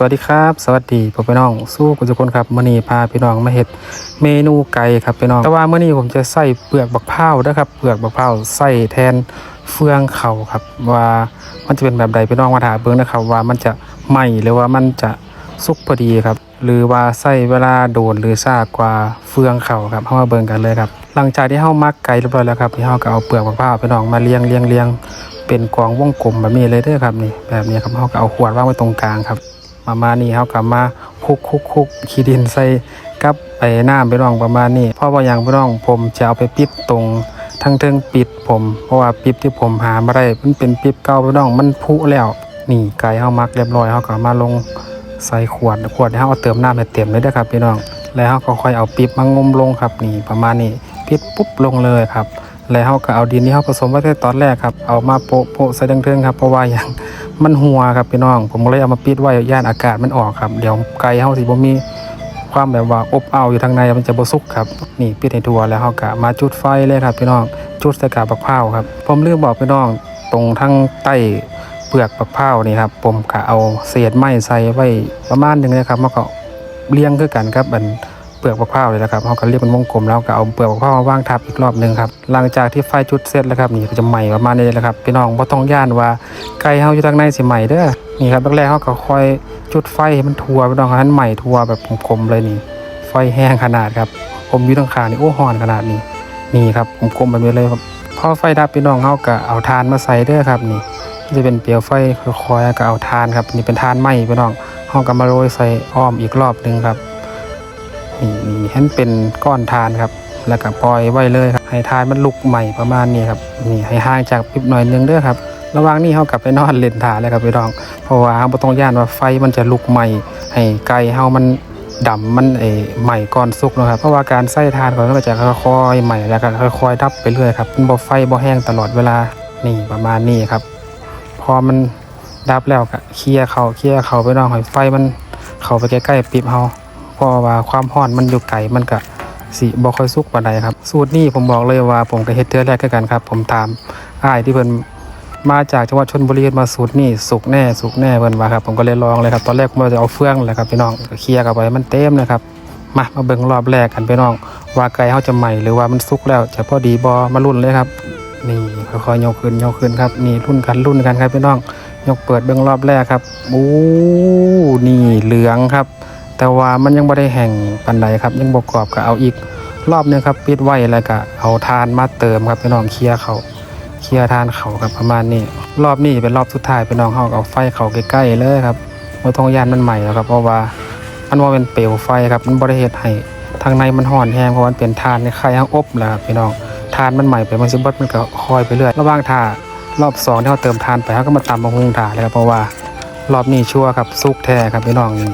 สวัสดีครับ สวัสดีพ่อพี่น้อง สู้กุญจคนครับมื่อนี้พาพี่น้องมาเฮ็ดเมนูไก่ครับพี่น้องแต่ว่ามื่อนี้ผมจะใส่เปลือกบักพร้าวนะครับเปลือกบักพร้าใส่แทนเฟืองเข่าครับ ว่ามันจะเป็นแบบใดพี่น้องมาถามเบิ่งนะครับ ว่ามันจะไหมหรือว่ามันจะสุกพอดีครับ หรือว่าใส่เวลาโดนหรือซากว่าเฟืองเข่าครับเฮามาเบิ่งกันเลยครับ หลังจากที่เฮามักไก่เรียบร้อยแล้วครับที่เฮาก็เอาเปลือกบักพร้าพี่น้องมาเรียงเรียงเรียงเป็นกองวงกลมแบบนี้เลยเด้อครับนี่แบบนี้ครับเฮาก็เอาขวดวางไว้ตรงกลางครับ ประมาณนี้เขากลับมาคุกคุกคุกขี้ดินใส่กับไอ้น้ำไปน้องประมาณนี้เพราะว่าอย่างพี่องผมจะเอาไปปิดตรงทั้งเทิงปิดผม เพราะว่าปิดที่ผมหามาได้มันเป็นปิดเก่าพี่น้องมันพุแล้ว นี่ไก่เฮามักเรียบร้อยเขาก็มาลงใส่ขวดขวดเขาเอาเติมน้ำให้เต็มเลยเด้ครับพี่น้อง แล้วเขาก็ค่อยเอาปิบมางมลงครับนี่ประมาณนี้ปิดปุ๊บลงเลยครับแล้วเขาก็เอาดินที่เขาผสมไว้ในตอนแรกครับ เอามาโปะโปะใส่เทิงๆครับเพราะว่าอย่าง มันหัวครับพี่น้อง ผมก็เลยเอามาปิดไว้ย่านอากาศมันออกครับ เดี๋ยวไก่เฮาสิบ่มีความแบบว่าอบอ้าวอยู่ทางในมันจะบ่สุกครับนี่ปิดให้ทัวแล้วเฮาก็มาจุดไฟเลยครับ พี่น้องจุดใส่กาบบักพร้าวครับ ผมลืมบอกพี่น้องตรงทั้งใต้เปลือกบักพร้าวนี่ครับผมก็เอาเศษไม้ใส่ไว้ประมาณหนึงเลยครับมันก็เรียงคือกันครับอัน เปลือกมะพร้าวเลยนะครับเขาก็เรียกเป็นวงกลมแล้วก็เอาเปลือกมะพร้าวมาวางทับอีกรอบหนึ่งครับหลังจากที่ไฟจุดเสร็จแล้วครับนี่ก็จะใหม่ประมาณนี้แหละครับพี่น้องบ่ต้องย่านว่าไก่เฮาอยู่ทางในสิใหม่เด้อนี่ครับแรกๆเขาก็คอยจุดไฟให้มันทัวพี่น้องให้นใหม่ทัวแบบกลมๆเลยนี่ ไฟแห้งขนาดครับผมอยู่ทางข้างนี่โอ้ฮ้อนขนาดนี้นี่ครับกลมๆแบบนี้เลยครับพอไฟดับพี่น้องเขาก็เอาทานมาใส่เด้อครับนี่จะเป็นเปลวไฟค่อยๆก็เอาทานครับนี่เป็นทานไหมพี่น้องเขาก็มาโรยใส่อ้อมอีกรอบหนึ่งครับ นี่นี่ให้มันเป็นก้อนทานครับ แล้วก็ปล่อยไว้เลยครับให้ทานมันลุกใหม่ประมาณนี้ครับนี่ให้ห่างจากปิบหน่อยนึงเด้อครับระหว่างนี้เฮากลับไปนอนเล่นทานเลยครับพี่น้อง เพราะว่าเฮาต้องย่านว่าไฟมันจะลุกใหม่ให้ไก่เฮามันดำมันเอใหม่ก่อนสุกนะครับเพราะว่าการใส่ทานก่อนก็จะค่อยๆใหม่แล้วก็ค่อยๆดับไปเรื่อยครับมันบ่ไฟบ่แห้งตลอดเวลานี่ประมาณนี้ครับ พอมันดับแล้วก็เคลียร์เขาเคลียร์เขาไปน้องให้ไฟมันเข้าไปใกล้ๆปิบเฮา เพราะว่าความร้อนมันอยู่ไกลมันก็สิบ่ค่อยสุกปานใดครับ สูตรนี้ผมบอกเลยว่าผมก็เฮ็ดเทื่อแรกกันครับ ผมตามอ้ายที่เพิ่นมาจากจังหวัดชลบุรีมาสูตรนี้สุกแน่สุกแน่เพิ่นว่าครับผมก็เลยลองเลยครับตอนแรกผมจะเอาเฟืองแหละครับพี่น้องเคลียร์กับไปมันเต็มนะครับมามาเบิ่งรอบแรกกันพี่น้อง ว่าไก่เฮาจะใหม่หรือว่ามันสุกแล้วจะพอดีบ่มาลุ้นเลยครับนี่ค่อยๆยกขึ้นยกขึ้นครับนี่รุ่นกันรุ่นกันครับพี่น้อง ยกเปิดเบื้องรอบแรกครับโอ้นี่เหลืองครับ แต่ว่ามันยังไม่ได้แห้งปันใดครับ ยังบกกรอบก็เอาอีกรอบหนึงครับปิดไว้แล้วก็เอาทานมาเติมครับพี่น้องเคลียร์เขาเคลียร์ทานเขาครับประมาณนี้ รอบนี้เป็นรอบสุดท้ายพี่น้องเขาเอาไฟเขาใกล้ๆเลยครับว่าทองยานมันใหม่แล้วครับเพราะว่ามันว่าเป็นเปลวไฟครับมันบริเหตุให้ทางในมันห่อนแห้งเพราะมันเป็นทานในไข่ห้างอบแหละครับพี่น้องทานมันใหม่ไปมันซิบดมันก็คอยไปเรื่อยระหว่างท่ารอบสองที่เขาเติมทานไปเขาก็มาตำบะฮุงถ่าเลยครับเพราะว่ารอบนี้ชัวร์ครับซุกแท้ครับพี่น้องนี่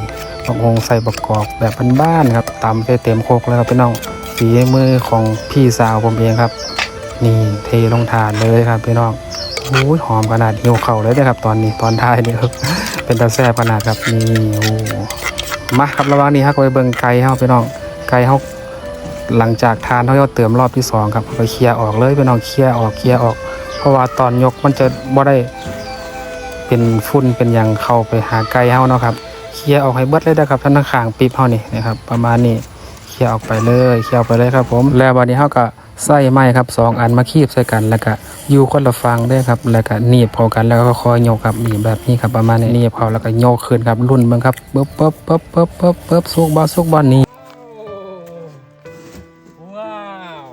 บางองใส่ประกอบแบบบ้านๆครับตำไปเต็มโคกเลยครับพี่น้องฝีมือของพี่สาวผมเองครับ นี่เทลงถาดเลยครับพี่น้องโอ้ยหอมขนาดหิวเข่าเลยนะครับ ตอนนี้ตอนท้ายนี่ครับเป็นตาแซ่บขนาดครับนี่โอ้มาครับระหว่างนี้ฮะก็ไปเบิ่งไก่เฮาพี่น้องไก่เฮาหลังจากทานเขาจะเติมรอบที่สองครับไปเคลียร์ออกเลยพี่น้องเคลียร์ออกเคลียร์ออก เพราะว่าตอนยกมันจะบ่ได้เป็นฝุ่นเป็นอย่างเข้าไปหาไก่เฮาเนาะครับ เคลียร์ออกให้เบิดเลยนะครับท่านข้างปีบเฮานี่นะครับประมาณนี้เคลียร์ออกไปเลยเคลียร์ออกไปเลยครับผมแล้ววันนี้เฮาก็ใส่ไม้ครับสองอันมาคีบใส่กันแล้วก็อยู่คนละฟังด้วยครับแล้วก็หนีบเข้ากันแล้วก็คอยโยกครับนี่แบบนี้ครับประมาณนี้หนีบเข้าแล้วก็โยกขึ้นครับรุ่นเบิ่งครับปึ๊บปึ๊บปึ๊บปึ๊บปึ๊บปึ๊บสุกบ่สุกบ่นี่ว้าว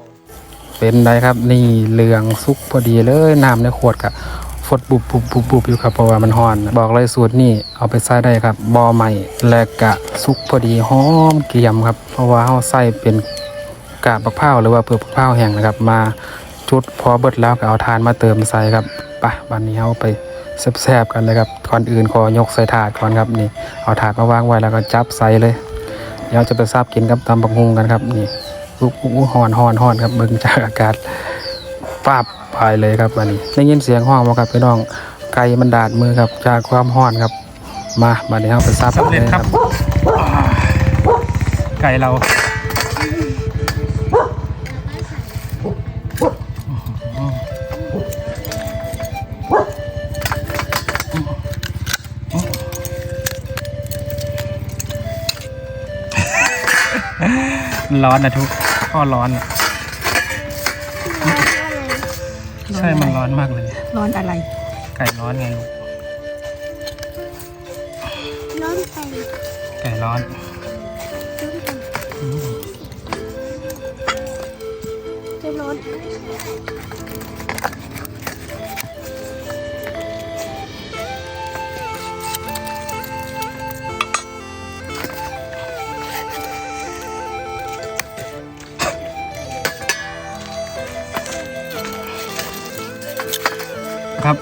เป็นไดครับนี่เหลืองสุกพอดีเลยน้ำในขวดกะฟ ดบุบบุบบุบบุบอยู่ครับเพราะว่ามันฮ้อน บอกเลยสูตรนี่เอาไปใส่ได้ครับบอใหม่และกะสุกพอดีหอมเกรียมครับ เพราะว่าเฮาใส่เป็นกาบบักพร้าหรือว่าเปลือกบักพร้าแห้งนะครับ มาจุดพอเบิดแล้วก็เอาทานมาเติมใส่ครับไปวันนี้เฮาไปแซบๆกันเลยครับก่อนอื่นขอยกใส่ถาดก่อนครับนี่ เอาถาดมาวางไว้แล้วก็จับใส่เลยเดี๋ยวจะไปซาบกินกับตำบักฮุงกันครับนี่ลูกอู้หอนหอนหอนครับเบิ่งจากอากาศฟาบ พายเลยครับบันนี้ได้ยินเสียงห้องมาครับพี่น้องไก่มันดาดมือครับจากความห้อนครับ มาบัดนี้เฮาไปซับกันเลยครับไก่เราร้อนนะทุกข้อร้อนอะ ใช่มันร้อนมากเลย ร้อนอะไร ไก่ร้อนไงลูก ร้อนไปไก่ร้อนจะร้อน ครับ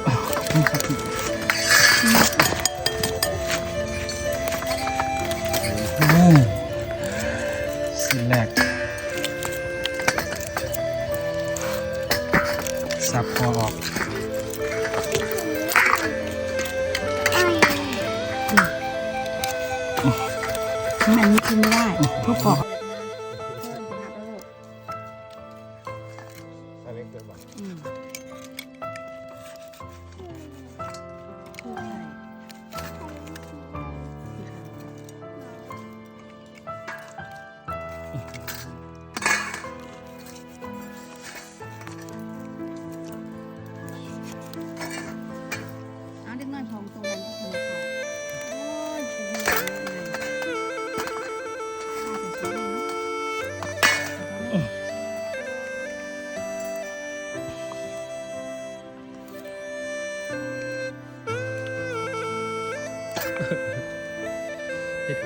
สิแรกสับคอออกอันนี้กินไม่ได้ทุกปอก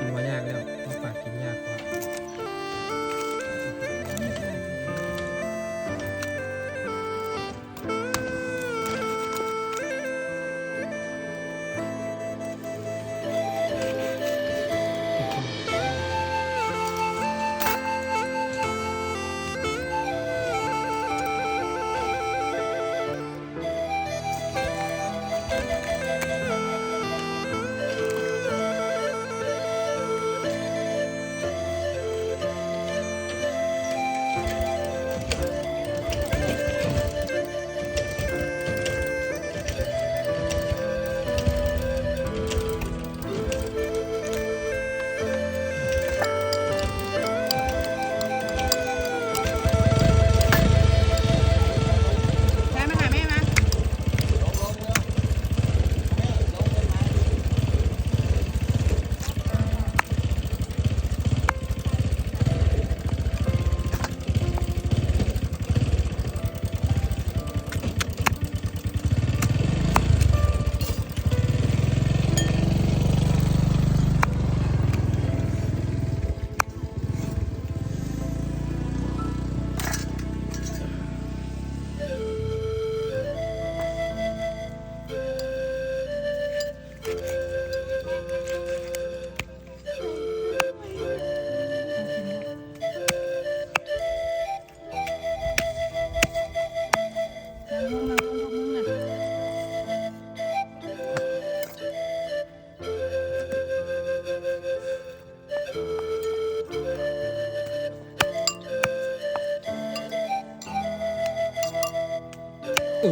กินมายากแล้วต้องฝากกินยากกว่า อื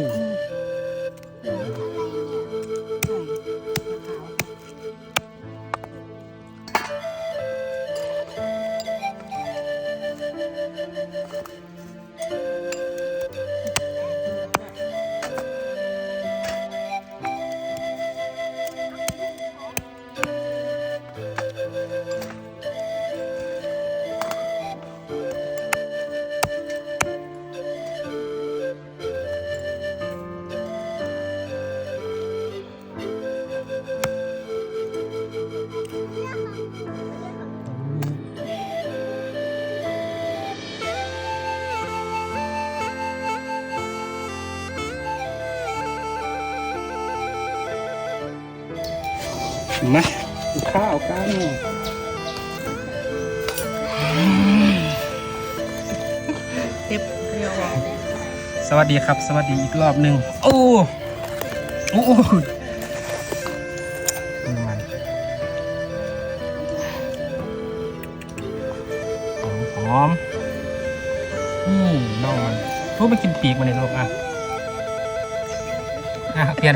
มากินข้าวกันเต็บเรียวอะสวัสดีครับ สวัสดีอีกรอบหนึ่งโอ้โอ้นี่มันหอมหอมนี่น้องมันรู้ไปกินปีกมันในโลกอะอะเปลี่ยน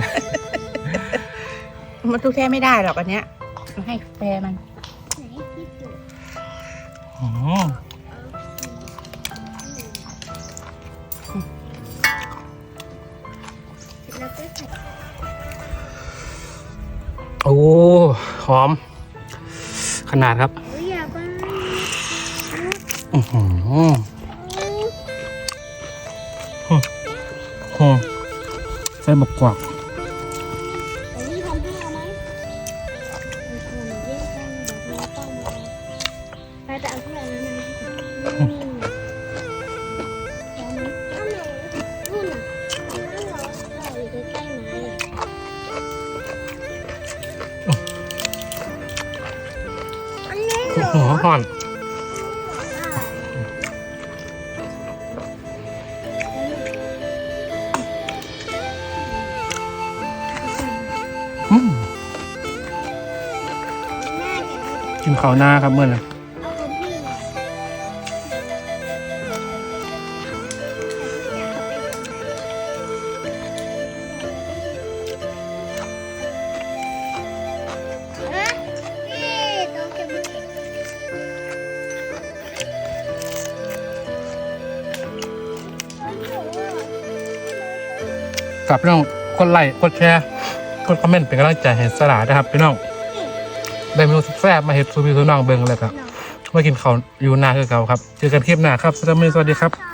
มันตู้แช่ไม่ได้หรอกอันเนี้ยให้แฟนมันไอ้โอหอม ขนาดครับอือหืออหือใส่บกกวาก กินข้าวหน้าครับเมื่อไหร่เอาคนที่มาเอ๊ะนี่ต้องเก็บเอาหนูอะกับพี่น้องกดไลค์กดแชร์ ทุนคอมเมนต์เป็นกำลังใจให้สลานะครับพี่น้องได้เมนูแซ่บมาเห็ดซูบีซูน้องเบิงเลยครับมากินเขาอยู่นาคือเก่าครับเจอกันคลิปหน้าครับสวัสดีครับ